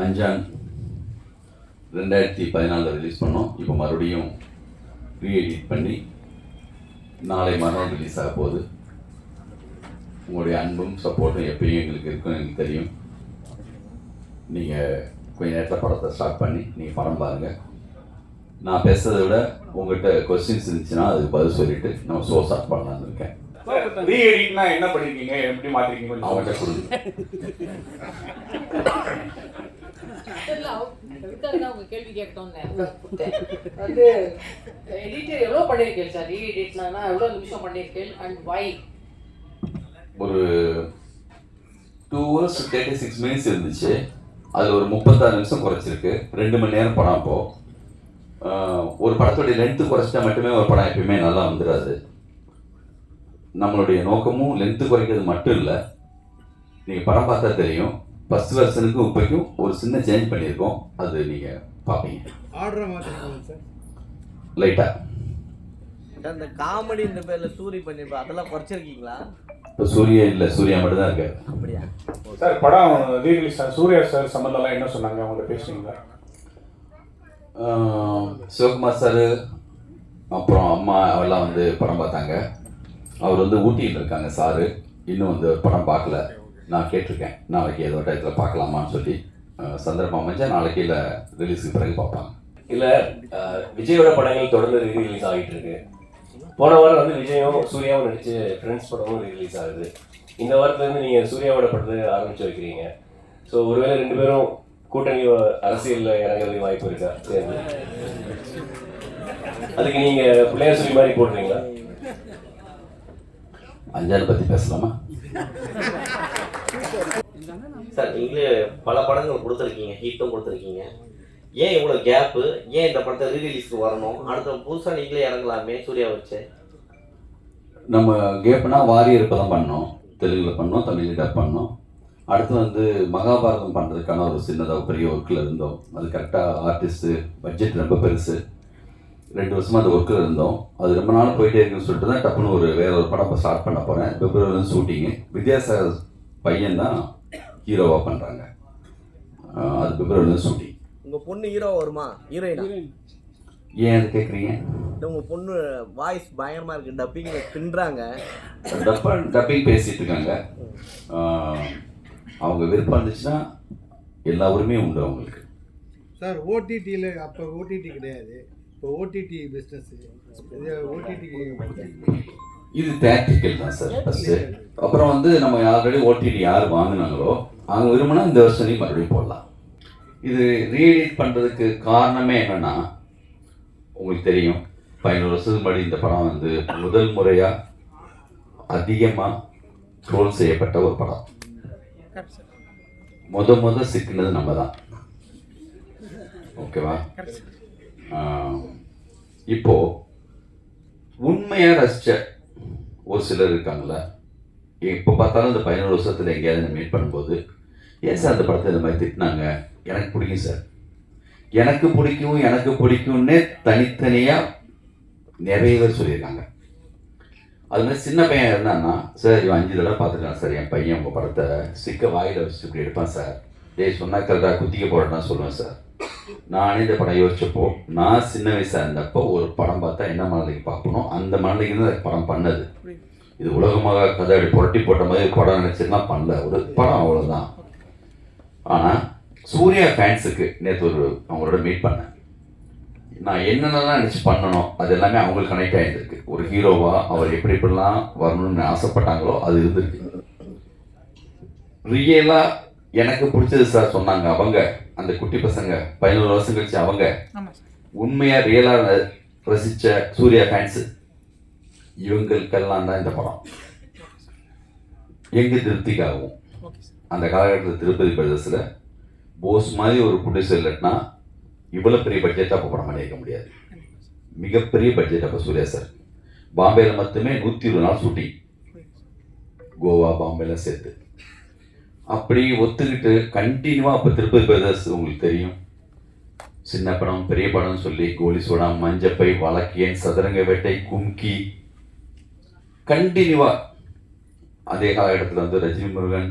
அஞ்சான் ரெண்டாயிரத்தி பதினாலில் ரிலீஸ் பண்ணோம். இப்போ மறுபடியும் ரீஎடிட் பண்ணி நாளை மறுநாள் ரிலீஸ் ஆக போகுது. உங்களுடைய அன்பும் சப்போர்ட்டும் எப்பயும் எங்களுக்கு இருக்கும் எங்களுக்கு தெரியும். நீங்கள் கொஞ்ச நேரத்தில் படத்தை ஸ்டார்ட் பண்ணி நீங்கள் படம் பாருங்கள் நான் பேசுறதை விட உங்கள்கிட்ட கொஸ்டின்ஸ் இருந்துச்சுன்னா அதுக்கு பதில் சொல்லிட்டு நம்ம ஷோ ஸ்டார்ட் பண்ணலாம்னு இருக்கேன். என்ன பண்ணிருக்கீங்க? எப்படி மாத்திருக்கீங்க கொஞ்சம் அவங்கள்ட்ட கொடுங்க வந்து எடிட்டர் எவ்வளவு பண்ணிருக்கேன் சார்? ரீஎடிட்னா எவ்வளவு நிமிஷம் பண்ணிருக்கேன் அண்ட் வை ஒரு two hours thirty six minutes இருந்துச்சு. அதில் ஒரு முப்பத்தாறு நிமிஷம் குறைச்சிருக்கு. ரெண்டு மணி நேரம் படம் அப்போ. ஒரு படத்துடைய லென்த்து குறைச்சிட்டா மட்டுமே ஒரு படம் எப்பயுமே நல்லா வந்துடாது நம்மளுடைய நோக்கமும் லென்த்து குறைக்கிறது மட்டும் இல்லை. நீங்கள் படம் பார்த்தா தெரியும். ஃபஸ்ட் வெர்ஷனுக்கும் இப்போக்கும் ஒரு சின்ன சேஞ்ச் பண்ணியிருக்கோம். அது நீங்கள் பார்ப்பீங்க. ஆர்டரை மாற்றிருக்கோம் சார் லைட்டாக அந்த காமெடி இந்த பேர்ல சூரி பண்ணிருப்பா. அதெல்லாம் குறைச்சிருக்கீங்களா? இப்போ சூர்யா இல்லை சூர்யா மட்டும் தான் இருக்காரு. அப்படியா? சார் படம் ரீரிலீஸ் சூர்யா சார் சம்பந்தம்லாம் என்ன சொன்னாங்க? அவங்க பேசுனீங்களா? சிவகுமார் சார் அப்புறம் அம்மா அவெல்லாம் வந்து படம் பார்த்தாங்க. அவர் வந்து ஊட்டியில் இருக்காங்க சாரு. இன்னும் வந்து படம் பார்க்கல. நான் கேட்டிருக்கேன். நாளைக்கு ஏதோ டயத்தில் பார்க்கலாமான்னு சொல்லி சந்தர்ப்பம் அமைஞ்சா நாளைக்கு இல்லை ரிலீஸுக்கு பிறகு பார்ப்பாங்க. இல்ல விஜயோட படங்கள் தொடர்ந்து ரிலீஸ் ஆகிட்டு இருக்கு. போன வாரம் வந்து விஜயும் சூர்யாவும் நடிச்சு ஃப்ரெண்ட்ஸ் படமும் ரிலீஸ் ஆகுது. இந்த வாரத்துல இருந்து நீங்க சூர்யாவோட படத்தை ஆரம்பிச்சு வைக்கிறீங்க. ஸோ ஒருவேளை ரெண்டு பேரும் கூட்டணி அரசியல்ல இறங்குறதுக்கு வாய்ப்பு இருக்கா? சேர்ந்து அதுக்கு நீங்க பிள்ளையார் சொல்லி மாதிரி போடுறீங்களா? அஞ்சாறு பற்றி பேசலாமா? சார் நீங்களே பல படங்கள் கொடுத்துருக்கீங்க ஹீட்டும் கொடுத்துருக்கீங்க. ஏன் இவ்வளோ கேப்பு ஏன் இந்த படத்தை ரீரிலீஸ்க்கு வரணும்? அடுத்த புதுசாக நீங்களே இறங்கலாமே சூர்யா வச்சு. நம்ம கேப்னா வாரியர் இப்போ தான் பண்ணோம் தெலுங்கில் பண்ணோம் தமிழில் டப் பண்ணோம் அடுத்து வந்து மகாபாரதம் பண்ணுறதுக்கான ஒரு சின்னதாக பெரிய ஒர்க்கில் இருந்தோம். அது கரெக்டாக ஆர்டிஸ்ட்டு பட்ஜெட் ரொம்ப பெருசு. ரெண்டு வருஷமாக அந்த ஒர்க்கில் இருந்தோம். அது ரொம்ப நாள் போயிட்டே இருக்குன்னு சொல்லிட்டு தான் டப்புன்னு ஒரு வேற ஒரு படம் இப்போ ஸ்டார்ட் பண்ண போகிறேன் பிப்ரவரி ஷூட்டிங்கு வித்யாசாகர் பையன் தான். ஹீரோவாக பண்ணுறாங்க அது பிப்ரவரி ஷூட்டிங் உங்க பொண்ணு ஹீரோ வருமா? ஹீரோயினா ஏன் அது கேட்குறீங்க இல்ல, உங்க பொண்ணு வாய்ஸ் பயங்கரமா இருக்கு. டப்பிங்ல பின்றாங்க டப்ப டப்பிங் பேசிட்டு இருக்காங்க. அவங்க விருப்பம் இருந்துச்சுன்னா எல்லா உரிமையும் உண்டு அவங்களுக்கு. சார் ஓடிடியில் அப்போ ஓடிடி கிடையாது. இப்போ ஓடிடி பிஸ்னஸ் இது ஓடிடி இது தேட்ரிக்கல் தான் சார் ஃபஸ்ட்டு அப்புறம் வந்து நம்ம ஆல்ரெடி ஓடிடி யார் வாங்கினாங்களோ அவங்க விரும்பினா இந்த வருஷனையும் மறுபடியும் போடலாம். இது ரீஎடிட் பண்ணுறதுக்கு காரணமே என்னன்னா உங்களுக்கு தெரியும் பதினோரு வருஷத்துக்கு முன்னாடி இந்த படம் வந்து முதல் முறையாக அதிகமாக ட்ரோல் செய்யப்பட்ட ஒரு படம். முத முத சிக்கினது நம்ம தான் ஓகேவா ஆஹ், இப்போ உண்மையாக ரசிச்ச ஒரு சிலர் இருக்காங்கல்ல. எப்போ பார்த்தாலும் இந்த பதினோரு வருஷத்தில் எங்கேயாவது மீட் பண்ணும்போது ஏன் சார் அந்த படத்தை இந்த மாதிரி திட்டினாங்க? எனக்கு பிடிக்கும் சார். எனக்கு பிடிக்கும் எனக்கு பிடிக்கும்னே தனித்தனியாக நிறைய பேர் சொல்லியிருக்காங்க. அது மாதிரி சின்ன பையன் இருந்தான்னா சார் இவன் அஞ்சு தடவை பார்த்துருக்கான் சார் என் பையன் உங்கள் படத்தை. சிக்க வாயில் வச்சு இப்படி எடுப்பான் சார். டேய் சொன்னா கரெக்டாக குத்திக்க போடுறேன்னா சொல்லுவேன் சார். நானே இந்த படம் யோசிச்சப்போ நான் சின்ன வயசாக இருந்தப்போ ஒரு படம் பார்த்தா என்ன மனதைக்கு பார்க்கணும்? அந்த மனதைக்கு தான் படம் பண்ணது. இது உலகமாக கதை அப்படி புரட்டி போட்ட மாதிரி படம் நினச்சிருந்தா பண்ணல. ஒரு படம் அவ்வளோதான் ஆனால் சூர்யா ஃபேன்ஸுக்கு நேற்று ஒரு அவங்களோட மீட் பண்ணேன். நான் என்னென்னலாம் நினச்சி பண்ணணும் அது எல்லாமே அவங்களுக்கு கனெக்ட் ஆகிருக்கு ஒரு ஹீரோவா அவர் எப்படி எப்படிலாம் வரணும்னு ஆசைப்பட்டாங்களோ அது இருந்திருக்கு. ரியலாக எனக்கு பிடிச்சது சார் சொன்னாங்க அவங்க. அந்த குட்டி பசங்க பதினோரு வருஷம் கழிச்சு அவங்க. உண்மையாக ரியலாக ரசித்த சூர்யா ஃபேன்ஸு இவங்களுக்கெல்லாம் தான் இந்த படம். எங்க திருப்திக்காகவும். அந்த காலகட்டத்தில் திருப்பதி பிரதேசத்தில் போஸ் மாதிரி ஒரு ப்ரொடியூசர் இல்லைன்னா இவ்வளோ பெரிய பட்ஜெட்டாக அப்போ படம் பண்ணியிருக்க முடியாது. மிகப்பெரிய பட்ஜெட் அப்போ சூர்யா சார் பாம்பேயில் மட்டுமே நூற்றி இருபது நாள் ஷூட்டிங் கோவா பாம்பேல சேர்த்து. அப்படி ஒத்துக்கிட்டு கண்டினியூவாக அப்போ திருப்பதி பிரதர்ஸ் உங்களுக்கு தெரியும். சின்ன படம் பெரிய படம் சொல்லி கோலி சோடா மஞ்சப்பை வழக்கியன் சதுரங்க வேட்டை கும்கி. கண்டினியூவாக அதே காலகட்டத்தில் வந்து ரஜினி முருகன்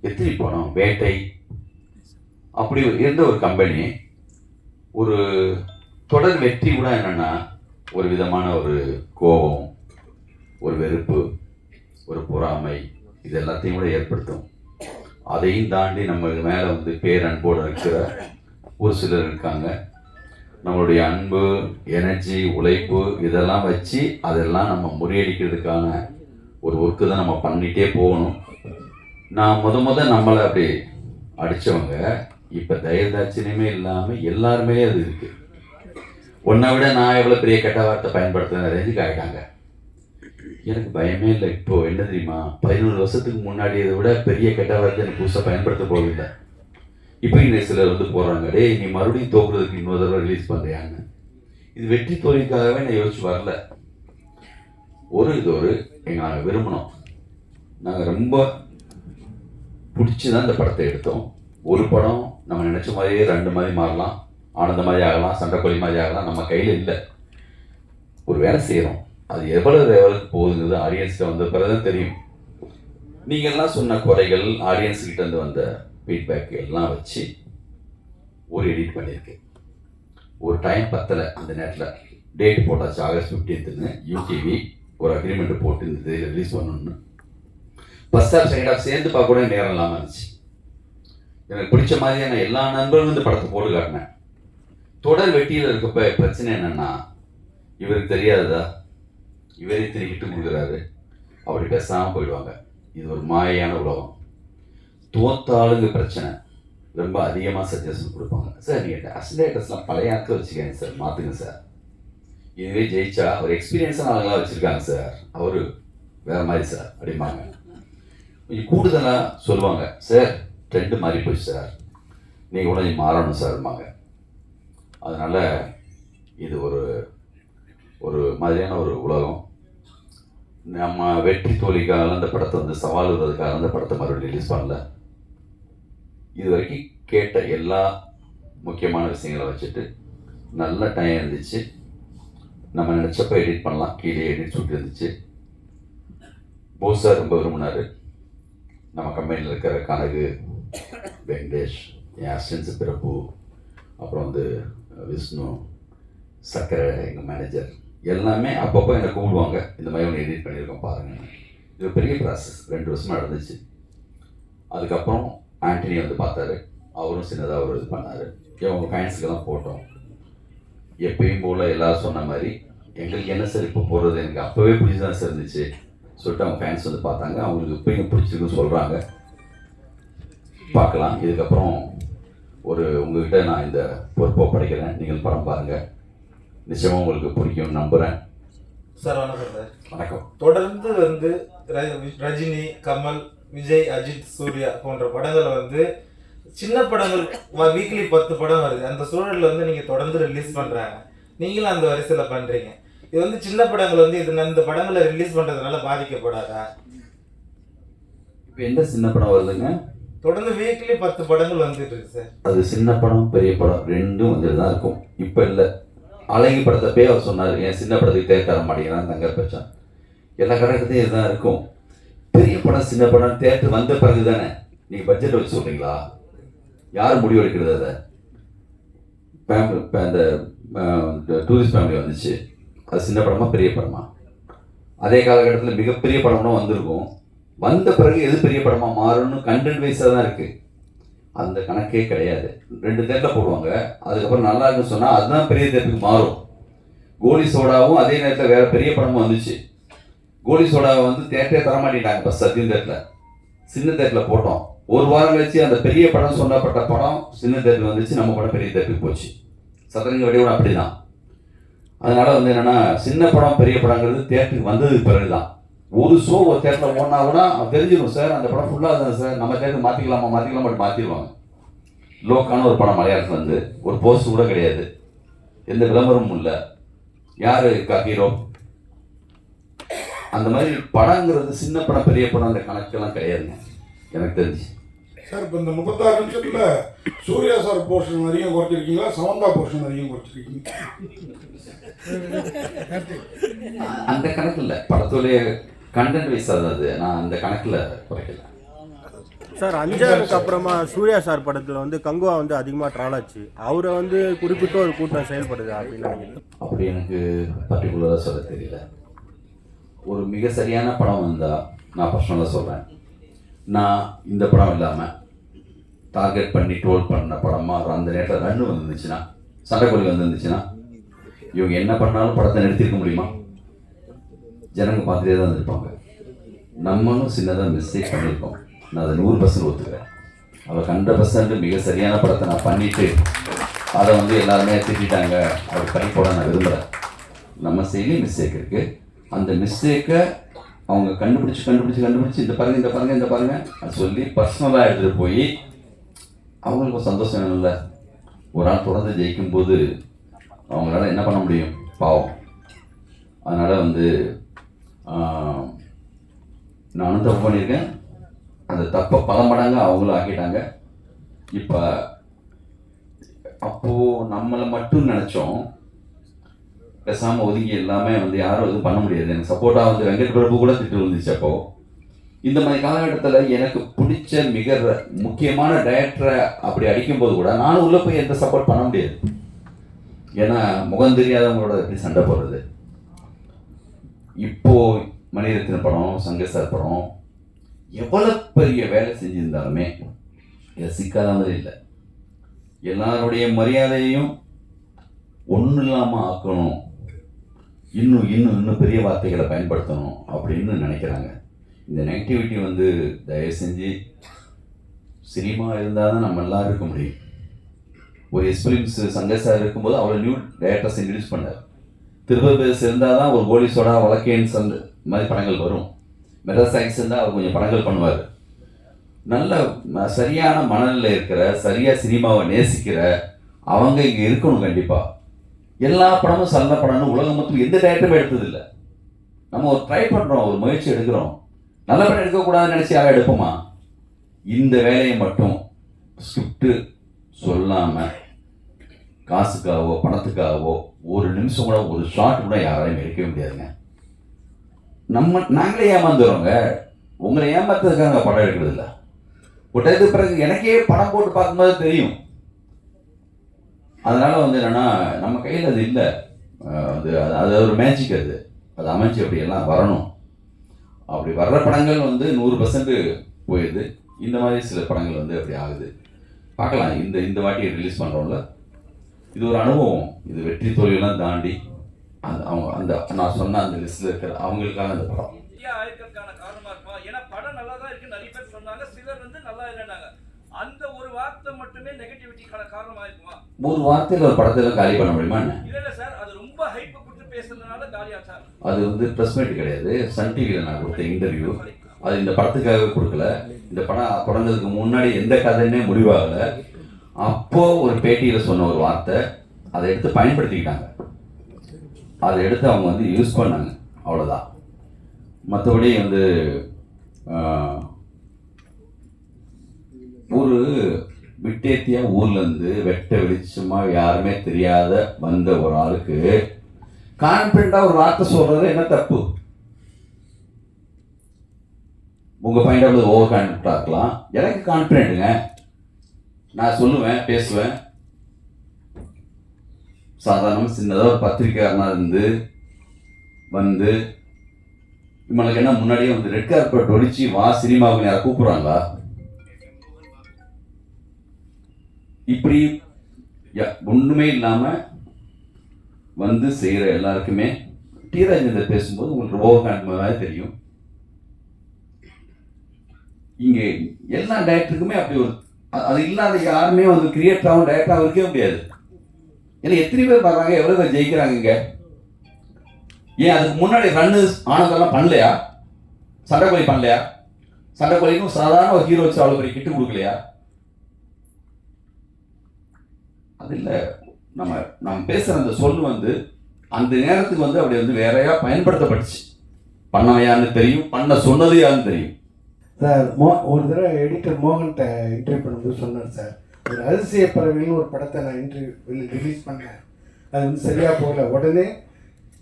எத்தனை படம்? வேட்டை. அப்படி இருந்த ஒரு கம்பெனி ஒரு தொடர் வெற்றி கூட என்னென்னா ஒரு விதமான ஒரு கோபம் ஒரு வெறுப்பு ஒரு பொறாமை இது எல்லாத்தையும் கூட ஏற்படுத்தும். அதையும் தாண்டி நம்ம மேலே வந்து பேரன்போடு இருக்கிற ஒரு சிலர் இருக்காங்க. நம்மளுடைய அன்பு எனர்ஜி உழைப்பு இதெல்லாம் வச்சு அதெல்லாம் நம்ம முறியடிக்கிறதுக்கான ஒரு ஒர்க்கு தான் நம்ம பண்ணிகிட்டே போகணும். நான் முத முத நம்மளை அப்படி அடித்தவங்க இப்போ தயதாட்சியமே இல்லாமல் எல்லாருமே அது இருக்குது ஒன்றை விட நான் எவ்வளோ பெரிய கெட்ட வார்த்தை பயன்படுத்துன ரேஞ்சுக்கு ஆகிட்டாங்க எனக்கு பயமே இல்லை. இப்போ என்ன தெரியுமா? பதினோரு வருஷத்துக்கு முன்னாடி இதை விட பெரிய கெட்ட வார்த்தை எனக்கு புதுசாக பயன்படுத்த போகவில்லை. இப்போ இந்த சிலர் வந்து போகிறாங்க டே நீ மறுபடியும் தோக்குறதுக்கு இன்னொரு தடவை ரிலீஸ் பண்ணுறியான்னு இது வெற்றி தோல்விக்காகவே நான் யோசிச்சு வரல. ஒரு இது ஒரு எங்கள் நாங்கள் விரும்பினோம். நாங்கள் ரொம்ப பிடிச்சி தான் இந்த படத்தை எடுத்தோம். ஒரு படம் நம்ம நினச்ச மாதிரியே ரெண்டு மாதிரி மாறலாம் ஆனந்த மாதிரி ஆகலாம் சண்டைக்கோழி மாதிரி ஆகலாம் நம்ம கையில் இல்லை. ஒரு வேலை செய்கிறோம் அது எவ்வளவு லெவலுக்கு போகுதுங்கிறது ஆடியன்ஸ்கிட்ட வந்த பிறகு தான் தெரியும். நீங்கள்லாம் சொன்ன குறைகள் ஆடியன்ஸ் கிட்ட இருந்து வந்த ஃபீட்பேக் எல்லாம் வச்சு ஒரு எடிட் பண்ணியிருக்கேன். ஒரு டைம் பத்தலை அந்த நேரத்தில். டேட் போட்டாச்சு ஆகஸ்ட் ஃபிஃப்டீன்த்துன்னு யூடிவி ஒரு அக்ரிமெண்ட் போட்டு இந்த தேதி ரிலீஸ் பண்ணணும்னு. ஃபஸ்ட் ஹாஃப் செகண்ட் ஹாஃப் சேர்ந்து பார்க்க கூட நேரம் இல்லாமல் இருந்துச்சு. எனக்கு பிடிச்ச மாதிரியான எல்லா நண்பர்களும் இந்த படத்தை போட்டு காட்டினேன் தொடர் வெட்டியில் இருக்கப்ப பிரச்சனை என்னென்னா இவருக்கு தெரியாததா? இவரே திருக்கிட்டு கொடுக்குறாரு அப்படி பேசாமல் போயிடுவாங்க. இது ஒரு மாயான உலகம். தோத்தாளுங்க பிரச்சனை. ரொம்ப அதிகமாக சஜஷன் கொடுப்பாங்க. சார் நீங்கள் அசிலேட்டர்ஸ்லாம் பழைய ஆட்கள் வச்சுக்கோங்க சார். மாற்றுங்க சார். இதுவே ஜெயிச்சா ஒரு எக்ஸ்பீரியன்ஸான ஆளுங்களாம் வச்சுருக்காங்க சார். அவர் வேறு மாதிரி சார். அப்படிம்பாங்க கொஞ்சம் கூடுதலாக சொல்லுவாங்க. சார் ட்ரெண்டு மாறி போச்சு சார். நீங்கள் கூட மாறணும் சார்பாங்க அதனால் இது ஒரு ஒரு மாதிரியான ஒரு உலகம். நம்ம வெற்றி தோழிக்காக அந்த படத்தை வந்து சவால் விடுறதுக்காக அந்த படத்தை மறுபடியும் ரிலீஸ் பண்ணல. இது வரைக்கும் கேட்ட எல்லா முக்கியமான விஷயங்களை வச்சுட்டு நல்ல டைம் இருந்துச்சு. நம்ம நினச்சப்ப எடிட் பண்ணலாம். கீழே எடிட் சுட்டு இருந்துச்சு. போஸ் சார் ரொம்ப விரும்பினார். நம்ம கம்பெனியில் இருக்கிற கனகு வெங்கடேஷ் என் அசிஸ்டன்ஸ் பிரபு அப்புறம் வந்து விஷ்ணு சக்கரை எங்கள் மேனேஜர் எல்லாமே அப்பப்போ என்னை கூப்பிடுவாங்க இந்த மாதிரி ஒன்று எடிட் பண்ணியிருக்கோம் பாருங்கள் இது பெரிய ப்ராசஸ் ரெண்டு வருஷமாக நடந்துச்சு. அதுக்கப்புறம் ஆண்டனி வந்து பார்த்தாரு. அவரும் சின்னதாக ஒரு இது பண்ணார். அவங்க ஃபேன்ஸுக்கெல்லாம் போட்டோம். எப்பயும் போல் எல்லோரும் சொன்ன மாதிரி எங்களுக்கு என்ன சார் இப்போ போடுறது எனக்கு அப்போவே பிடிச்சதான் சார் இருந்துச்சு. சொல்லிட்டு அவங்க ஃபேன்ஸ் வந்து பார்த்தாங்க. அவங்களுக்கு இப்போ இங்கே பிடிச்சிருக்குன்னு சொல்கிறாங்க பார்க்கலாம். இதுக்கப்புறம் ஒரு உங்ககிட்ட நான் இந்த பொறுப்பை படைக்கிறேன். நீங்கள் படம் பாருங்கள் நிச்சயமாக உங்களுக்கு பிடிக்கும்னு நம்புகிறேன் சார் வணக்கம் சார். வணக்கம். தொடர்ந்து வந்து ரஜினி கமல் விஜய் அஜித் சூர்யா போன்ற படங்களை வந்து சின்ன படங்கள் வீக்லி பத்து படம் வருது. அந்த சூழல்ல வந்து நீங்க தொடர்ந்து ரிலீஸ் பண்றாங்க. நீங்களும் அந்த வரிசையில பண்றீங்க. இது வந்து சின்ன படங்கள் வந்து இது இந்த படங்களை ரிலீஸ் பண்றதுனால பாதிக்கப்படாதா? இப்போ எந்த சின்ன படம் வருதுங்க? தொடர்ந்து வீக்லி பத்து படங்கள் வந்துட்டு இருக்கு சார். அது சின்ன படம் பெரிய படம் ரெண்டும் வந்துட்டு தான் இருக்கும். இப்போ இல்லை. அழகி படத்தப்பே அவர் சொன்னார் என் சின்ன படத்துக்கு தேர் தர மாட்டேங்கிறான் தங்கர் பச்சான். எல்லா கடைக்கத்தையும் இதுதான் இருக்கும். பெரிய படம் சின்ன படம் தேட்டர் வந்த பிறகு தானே நீங்கள் பட்ஜெட் வச்சு சொல்கிறீங்களா யார் முடிவு எடுக்கிறது அதை? ஃபேமிலி இப்போ அந்த டூரிஸ்ட் ஃபேமிலி வந்துச்சு. அது சின்ன படமா பெரிய படமா? அதே காலகட்டத்தில் மிகப்பெரிய படம்லாம் வந்திருக்கும். வந்த பிறகு எது பெரிய படமாக மாறும்னு கண்டென்ட் வைஸாக தான் இருக்குது அந்த கணக்கே கிடையாது. ரெண்டு தேட்டை போடுவாங்க. அதுக்கப்புறம் நல்லா இருக்குன்னு சொன்னால் அதுதான் பெரிய தேட்டுக்கு மாறும். கோலி சோடாவும் அதே நேரத்தில் வேறு பெரிய படமும் வந்துச்சு. கோலி சோடாவை வந்து தேட்டரே தரமாட்டேட்டாங்க இப்போ சத்தியம் தேட்டில் சின்ன தேட்டரில் போட்டோம். ஒரு வாரம் கழிச்சு அந்த பெரிய படம் சொல்லப்பட்ட படம் சின்ன தேட்டில் வந்துச்சு. நம்ம படம் பெரிய தேட்டுக்கு போச்சு. சதுரங்க வடிவோட அப்படி தான் அதனால் வந்து என்னன்னா சின்ன படம் பெரிய படங்கிறது தேட்டருக்கு வந்ததுக்கு பிறகு தான் ஒரு ஷோ ஒரு தேட்டரில் ஓடினா கூட அவன் தெரிஞ்சிடும் சார் அந்த படம் ஃபுல்லாக தான் சார் நம்ம தேட்டர் மாற்றிக்கலாமா மாற்றிக்கலாமா அப்படி மாற்றிடுவாங்க லோக்கான ஒரு படம் மலையாளத்தில் வந்து ஒரு போஸ்ட் கூட கிடையாது. எந்த விளம்பரமும் இல்லை. யார் இருக்கா ஹீரோ அந்த மாதிரி படங்கிறது சின்ன படம் பெரிய படம் அந்த கணக்கெல்லாம் கிடையாதுங்க. எனக்கு தெரிஞ்சு. சார் இப்போ இந்த முப்பத்தாறு நிமிஷத்துல சூர்யா சார் போர்ஷன் அதிகம் குறைச்சிருக்கீங்களா? சமந்தா போர்ஷன் அதிகம் குறைச்சிருக்கீங்க அந்த கணக்கில் படத்துடைய கண்டென்ட் வைஸ் அது. நான் அந்த கணக்கில் குறைக்கல. சார் அஞ்சாருக்கு அப்புறமா சூர்யா சார் படத்தில் வந்து கங்குவா வந்து அதிகமாக ட்ரால் ஆச்சு. அவரை வந்து குறிப்பிட்ட ஒரு கூட்டம் செயல்படுது அப்படின்னு நினைக்கிறேன். அப்படி எனக்கு பர்டிகுலராக சொல்ல தெரியல. ஒரு மிக சரியான படம் வந்தால் நான் பர்சனலாக சொல்கிறேன் நான் இந்த படம் இல்லாமல் டார்கெட் பண்ணி ட்ரோல் பண்ண படமாக அந்த நேரத்தில் ரன்னு வந்துருந்துச்சுன்னா சண்டைக்கொடி வந்துருந்துச்சுன்னா இவங்க என்ன பண்ணாலும் படத்தை நிறுத்திருக்க முடியுமா? ஜனங்க பார்த்துட்டே தான் இருப்பாங்க நம்மளும் சின்னதாக மிஸ்டேக் பண்ணியிருக்கோம். நான் அதை நூறு பர்சன்ட் ஒத்துக்கிறேன். அவள் ஹண்ட்ரட் பர்சன்ட் மிக சரியான படத்தை நான் பண்ணிவிட்டு அதை வந்து எல்லாருமே திட்டாங்க அப்படி கை போட நான் விரும்புகிறேன் நம்ம சைட்லேயும் மிஸ்டேக் இருக்குது அந்த மிஸ்டேக்கை அவங்க கண்டுபிடிச்சி கண்டுபிடிச்சி கண்டுபிடிச்சி இந்த பாருங்க இந்த பாருங்க இந்த பாருங்க அது சொல்லி பர்சனலாக எடுத்துகிட்டு போய் அவங்களுக்கு சந்தோஷம் வேணும்ல. ஒரு ஆள் தொடர்ந்து ஜெயிக்கும் போது அவங்களால என்ன பண்ண முடியும்? பாவம். அதனால் வந்து நானும் தப்பு பண்ணியிருக்கேன். அந்த தப்பை பல மடங்கு அவங்களும் ஆக்கிட்டாங்க. இப்போ அப்போது நம்மளை மட்டும் நினச்சோம். பேசாமல் ஒதுங்கி எல்லாமே வந்து யாரும் எதுவும் பண்ண முடியாது. எனக்கு சப்போர்ட்டாக வந்து வெங்கட் பிரபு கூட திட்டு விழுந்துச்சு அப்போ. இந்த மாதிரி காலகட்டத்தில் எனக்கு பிடிச்ச மிக ர- முக்கியமான டேரக்டரை அப்படி அடிக்கும்போது கூட நானும் உள்ளே போய் எந்த சப்போர்ட் பண்ண முடியாது. ஏன்னா முகம் தெரியாதவங்களோட எப்படி சண்டை போடுறது? இப்போ மணிரத்ன படம் சங்கசர் படம் எவ்வளவு பெரிய வேலை செஞ்சிருந்தாலுமே இதை சிக்காத மாதிரி இல்லை. எல்லாருடைய மரியாதையையும் ஒன்றும் இல்லாமல் ஆக்கணும். இன்னும் இன்னும் இன்னும் பெரிய வார்த்தைகளை பயன்படுத்தணும் அப்படின்னு நினைக்கிறாங்க. இந்த நெகட்டிவிட்டி வந்து தயவு செஞ்சு சினிமா இருந்தால் தான் நம்ம எல்லாரும் இருக்க முடியும். ஒரு எக்ஸ்பீரியன்ஸ் சங்க சார் இருக்கும்போது அவ்வளோ நியூ டேரக்டர்ஸ் இன்ட்ரடியூஸ் பண்ணார். திருப்பதி இருந்தால் தான் ஒரு கோலிசோடா வழக்கேன்ஸ் இந்த மாதிரி படங்கள் வரும். மெட்ராசாக்ஸ் இருந்தால் அவர் கொஞ்சம் படங்கள் பண்ணுவார். நல்ல சரியான மனநிலை இருக்கிற சரியாக சினிமாவை நேசிக்கிற அவங்க இங்கே இருக்கணும் கண்டிப்பாக எல்லா படமும் சந்த படம்னு உலகம் மொத்தம் எந்த டேரக்டருமே எடுத்ததில்லை நம்ம ஒரு ட்ரை பண்ணுறோம் ஒரு முயற்சி எடுக்கிறோம். நல்ல படம் எடுக்கக்கூடாதுன்னு நினச்சி யாரும் எடுப்போமா? இந்த வேலையை மட்டும் ஸ்கிரிப்டு சொல்லாமல் காசுக்காகவோ பணத்துக்காகவோ ஒரு நிமிஷம் கூட ஒரு ஷாட் கூட யாராலையும் எடுக்கவே முடியாதுங்க. நம்ம நாங்களே ஏமாந்துறோங்க. உங்களை ஏமாத்துறதுக்காக படம் எடுக்கிறது இல்லை. விட்டது பிறகு எனக்கே படம் போட்டு பார்க்கும்போது தெரியும். அதனால் வந்து என்னன்னா நம்ம கையில் அது இல்லை. அது அது- அது ஒரு மேஜிக் அது. அது அமைச்சு அப்படி எல்லாம் வரணும். அப்படி வர்ற படங்கள் வந்து நூறு பர்சன்ட் போயிடுது இந்த மாதிரி சில படங்கள் வந்து அப்படி ஆகுது. பார்க்கலாம். இந்த இந்த வாட்டி ரிலீஸ் பண்ணுறோம்ல இது ஒரு அனுபவம். இது வெற்றி தோல்வியெல்லாம் தாண்டி அந்த அவங்க அந்த நான் சொன்ன அந்த லிஸ்ட்டில் இருக்கிற அவங்களுக்கான அந்த படம். இந்தியா ஆயிருக்கிறதுக்கான காரணமா இருக்குமா? ஏன்னா படம் நல்லா தான் இருக்கு. நிறைய பேர் சொன்னாங்க சிலர் வந்து நல்லா இல்லைன்னாங்க. அந்த ஒரு வார்த்தை மட்டுமே நெகட்டிவிட்டிக்கான காரணமா இருக்குமா? ஒரு வார்த்தையில் ஒரு படத்தில் காலி பண்ண முடியுமா இல்ல இல்ல சார் அது ரொம்ப ஹைப் கொடுத்து பேசுறதுனால அது வந்து ப்ரெஸ் மீட் கிடையாது. சன் டிவியில் நான் கொடுத்த இன்டர்வியூ அது இந்த படத்துக்காக கொடுக்கல. இந்த படம் தொடங்குறதுக்கு முன்னாடி எந்த கதைன்னே முடிவாகலை. அப்போ ஒரு பேட்டியில் சொன்ன ஒரு வார்த்தை அதை எடுத்து பயன்படுத்திக்கிட்டாங்க. அதை எடுத்து அவங்க வந்து யூஸ் பண்ணாங்க. அவ்வளோதான் மற்றபடி வந்து ஒரு விட்டேத்தியா ஊர்லேருந்து வெட்ட வெளிச்சமாக யாருமே தெரியாத வந்த ஒரு ஆளுக்கு கான்ஃபிடண்டாக ஒரு வார்த்தை சொல்கிறது என்ன தப்பு? உங்கள் பாயிண்ட் ஆஃப் ஓவர் கான்ஃபிடண்ட்டாக இருக்கலாம். எனக்கு கான்ஃபிடென்ட்டுங்க நான் சொல்லுவேன் பேசுவேன். சாதாரணமாக சின்னதாக ஒரு பத்திரிக்கையாளனாக இருந்து வந்து இவங்களுக்கு என்ன முன்னாடியே வந்து ரெட் கார்பெட் ஒழிச்சு வா சினிமாவுக்கு யாரை கூப்பிட்றாங்களா? இப்படி ய- இல்லாமல் வந்து செய்கிற எல்லாருக்குமே டி ராஜேந்தர் பேசும்போது உங்களுக்கு ஓவர் தெரியும். இங்கே எல்லா டேரக்டருக்குமே அப்படி ஒரு அது இல்லாத யாருமே வந்து கிரியேட்டராகவும் டேரக்டராகவும் இருக்கவே முடியாது. ஏன்னா எத்தனை பேர் பார்க்குறாங்க எவ்வளோ பேர் ஜெயிக்கிறாங்க இங்கே? ஏன் அதுக்கு முன்னாடி ரன்னு ஆனதெல்லாம் பண்ணலையா? சண்டைக்கோழி பண்ணலையா? சண்டைக்கோழிக்கும் சாதாரண ஒரு ஹீரோ வச்சு அவ்வளோ பெரிய கிட்டு கொடுக்கலையா? அது இல்லை. நம்ம நம்ம பேசுகிற அந்த சொல் வந்து அந்த நேரத்துக்கு வந்து அப்படி வந்து வேறையாக பயன்படுத்தப்பட்டுச்சு. பண்ணவையான்னு தெரியும் பண்ண சொன்னது யாருன்னு தெரியும். சார் மோ ஒரு தடவை எடிட்டர் மோகன்கிட்ட இன்டர்வியூ பண்ணும்போது சொன்னார் சார் ஒரு அதிசய பறவைன்னு ஒரு படத்தை நான் இன்டர்வியூ ரிலீஸ் பண்ணேன். அது வந்து சரியாக போகல. உடனே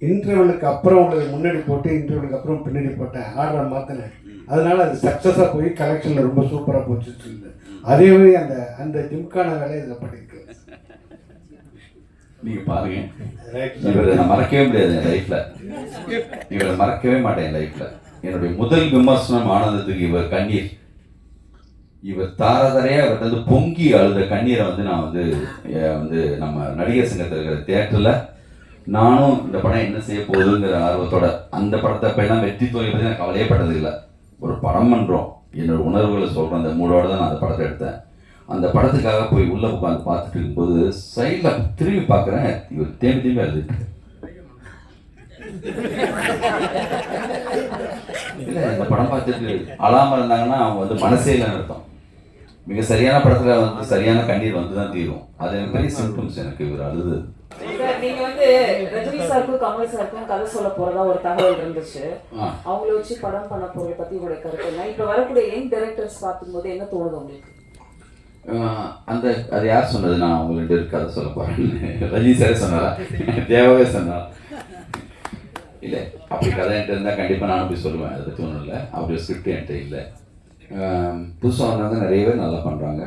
இன்டர்வலுக்கு அப்புறம் உங்களுக்கு முன்னாடி போட்டு இன்டர்வலுக்கு அப்புறம் பின்னாடி போட்டேன் ஆர்டரை மாற்றினேன் அதனால அது சக்ஸஸாக போய் கலெக்ஷனில் ரொம்ப சூப்பராக போச்சுன்னு சொல்லுது. அதேவே அந்த அந்த ஜிம்கான வேலை இதில் பண்ணியிருக்கு. நீங்க பாருங்க. இவரை நான் மறக்கவே முடியாது என் லைஃப்ல இவரை மறக்கவே மாட்டேன் என் லைஃப்ல என்னுடைய முதல் விமர்சனம் ஆனந்தத்துக்கு இவர் கண்ணீர். இவர் தாரதரையாக அவர்கிட்ட வந்து பொங்கி அழுத கண்ணீரை வந்து நான் வந்து வந்து நம்ம நடிகர் சங்கத்தில் இருக்கிற தேட்டரில் நானும் இந்த படம் என்ன செய்ய போகுதுங்கிற ஆர்வத்தோட அந்த படத்தை இப்போ வெற்றி தோல்வி பற்றி நான் கவலையே பட்டது இல்லை. ஒரு படம் பண்ணுறோம் என்னோட உணர்வுகளை சொல்கிறேன் அந்த மூடோட தான் நான் அந்த படத்தை எடுத்தேன். அந்த படத்துக்காக போய் உள்ளே உட்காந்து பார்த்துட்டு இருக்கும்போது சைடில் திரும்பி பார்க்குறேன். இவர் தேம்பி தேம்பி அழுதுட்டு இந்த படம் பார்த்துட்டு அழாமல் இருந்தாங்கன்னா அவங்க வந்து மனசே இல்லைன்னு அர்த்தம். மிக சரியான படத்துல வந்து சரியான கண்ணீர் வந்து தான் தீரும். அது எனக்கு பெரிய சிம்டம்ஸ் எனக்கு இவர் அழுது. நீங்க வந்து ரஜினி சாருக்கும் கமல் சாருக்கும் கதை சொல்ல போறதா ஒரு தகவல் இருந்துச்சு. அவங்கள வச்சு படம் பண்ண போறதை பத்தி உங்களுடைய கருத்து என்ன? இப்ப வரக்கூடிய யங் டைரக்டர்ஸ் பார்க்கும்போது என்ன தோணுது உங்களுக்கு? அந்த அது யார் சொன்னது? நான் அவங்க ரெண்டு பேருக்கு கதை சொல்ல போறேன் ரஜினி சாரே சொன்னாரா? தேவாவே சொன்னாரா? இல்லை. அப்படி கதை என்கிட்ட இருந்தால் கண்டிப்பாக நானும் போய் சொல்லுவேன். அதை பற்றி ஒன்றும் இல்லை. அப்படி ஒரு ஸ்கிரிப்ட் என்கிட்ட இல்லை. புதுசாக வந்தவங்க நிறைய பேர் நல்லா பண்ணுறாங்க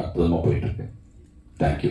அற்புதமாக போயிட்டுருக்கு தேங்க்யூ